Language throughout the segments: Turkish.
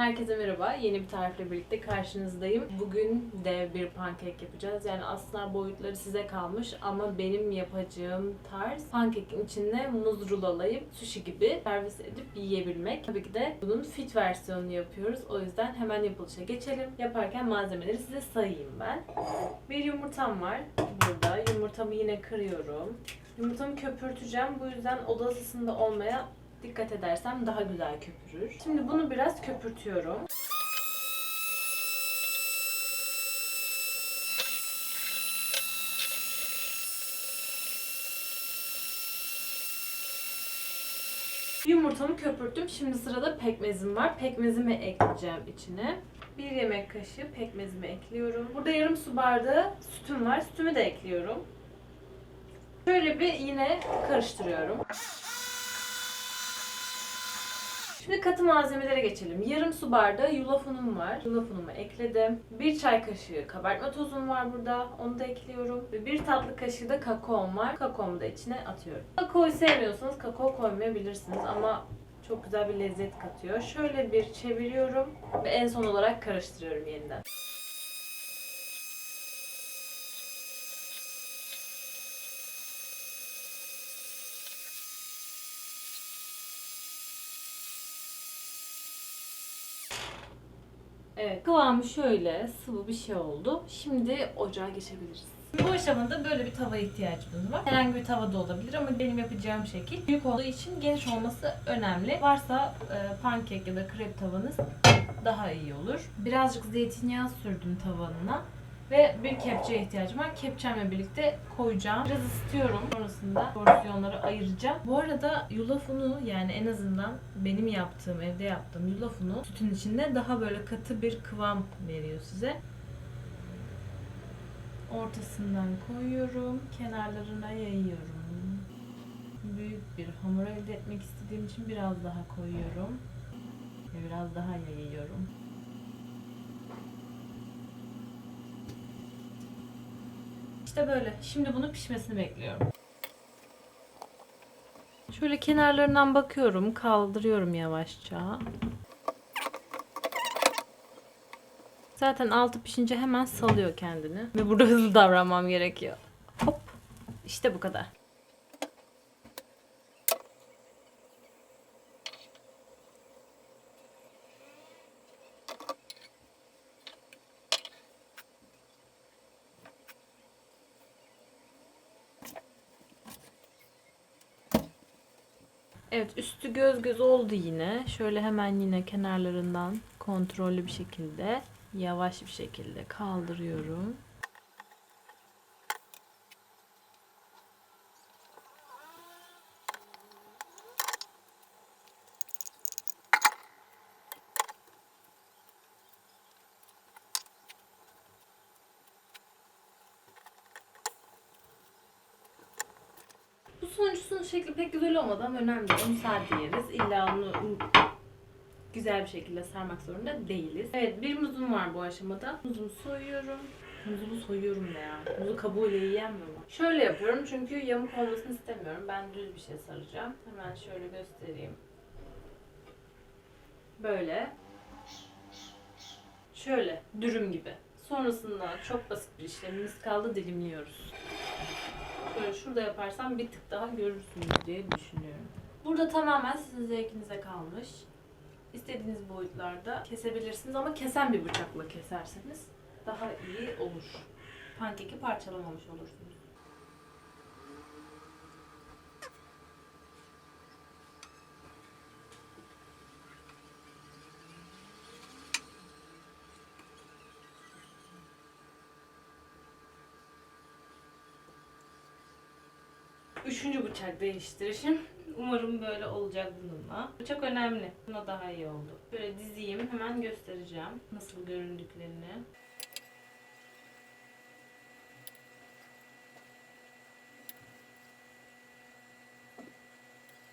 Herkese merhaba. Yeni bir tarifle birlikte karşınızdayım. Bugün dev bir pankek yapacağız. Yani aslında boyutları size kalmış ama benim yapacağım tarz pankekin içine muz rulolayıp sushi gibi servis edip yiyebilmek. Tabii ki de bunun fit versiyonunu yapıyoruz. O yüzden hemen yapılışa geçelim. Yaparken malzemeleri size sayayım ben. Bir yumurtam var burada. Yumurtamı yine kırıyorum. Yumurtamı köpürteceğim. Bu yüzden oda ısısında olmaya dikkat edersem daha güzel köpürür. Şimdi bunu biraz köpürtüyorum. Yumurtamı köpürttüm. Şimdi sırada pekmezim var. Pekmezimi ekleyeceğim içine. Bir yemek kaşığı pekmezimi ekliyorum. Burada yarım su bardağı sütüm var. Sütümü de ekliyorum. Şöyle bir yine karıştırıyorum. Şimdi katı malzemelere geçelim. Yarım su bardağı yulaf unum var. Yulaf unumu ekledim. Bir çay kaşığı kabartma tozum var burada. Onu da ekliyorum. Ve bir tatlı kaşığı da kakaom var. Kakaomu da içine atıyorum. Kakaoyu sevmiyorsanız kakao koymayabilirsiniz ama çok güzel bir lezzet katıyor. Şöyle bir çeviriyorum ve en son olarak karıştırıyorum yeniden. Evet, kıvamı şöyle sıvı bir şey oldu. Şimdi ocağa geçebiliriz. Bu aşamada böyle bir tava ihtiyacımız var. Herhangi bir tava da olabilir ama benim yapacağım şekil büyük olduğu için geniş olması önemli. Varsa e, pankek ya da krep tavanız daha iyi olur. Birazcık zeytinyağı sürdüm tavanına. Ve bir kepçeye ihtiyacım var. Kepçemle birlikte koyacağım. Biraz ısıtıyorum. Sonrasında porsiyonları ayıracağım. Bu arada yulaf unu yani en azından benim yaptığım, evde yaptığım yulaf unu sütün içinde daha böyle katı bir kıvam veriyor size. Ortasından koyuyorum. Kenarlarına yayıyorum. Büyük bir hamur elde etmek istediğim için biraz daha koyuyorum. Ve biraz daha yayıyorum. İşte böyle. Şimdi bunu pişmesini bekliyorum. Şöyle kenarlarından bakıyorum, kaldırıyorum yavaşça. Zaten altı pişince hemen salıyor kendini. Ve burada hızlı davranmam gerekiyor. Hop. İşte bu kadar. Evet üstü göz göz oldu yine. Şöyle hemen yine kenarlarından kontrollü bir şekilde yavaş bir şekilde kaldırıyorum. Sonuncusunun şekli pek güzel olmadı ama önemli. Onu sade yeriz. İlla onu güzel bir şekilde sarmak zorunda değiliz. Evet bir muzum var bu aşamada. Muzumu soyuyorum. Muzumu soyuyorum ne ya? Muzu kabuğuyla yiyemiyor mu? Şöyle yapıyorum çünkü yamuk olmasını istemiyorum. Ben düz bir şey saracağım. Hemen şöyle göstereyim. Böyle. Şöyle dürüm gibi. Sonrasında çok basit bir işlemimiz kaldı dilimliyoruz. Şöyle şurada yaparsam bir tık daha görürsünüz diye düşünüyorum. Burada tamamen sizin zevkinize kalmış. İstediğiniz boyutlarda kesebilirsiniz ama kesen bir bıçakla keserseniz daha iyi olur. Pankeki parçalamamış olursunuz. Üçüncü bıçak değiştirişim. Umarım böyle olacak bununla. Bu çok önemli. Buna daha iyi oldu. Böyle dizeyim hemen göstereceğim nasıl göründüklerini.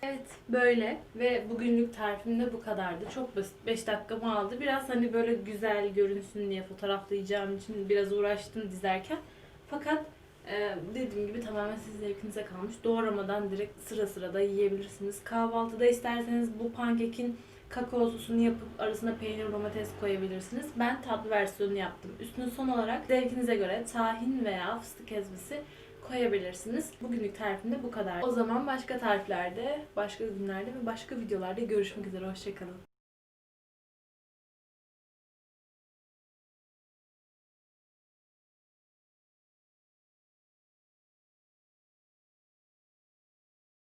Evet böyle ve bugünlük tarifim de bu kadardı. Çok basit 5 dakikamı aldı. Biraz hani böyle güzel görünsün diye fotoğraflayacağım için biraz uğraştım dizerken. Fakat Ee, dediğim gibi tamamen sizin zevkinize kalmış. Doğramadan direkt sıra sıra da yiyebilirsiniz. Kahvaltıda isterseniz bu pankekin kakao sosunu yapıp arasına peynir domates koyabilirsiniz. Ben tatlı versiyonunu yaptım. Üstüne son olarak zevkinize göre tahin veya fıstık ezmesi koyabilirsiniz. Bugünlük tarifim de bu kadar. O zaman başka tariflerde, başka günlerde ve başka videolarda görüşmek üzere. Hoşçakalın.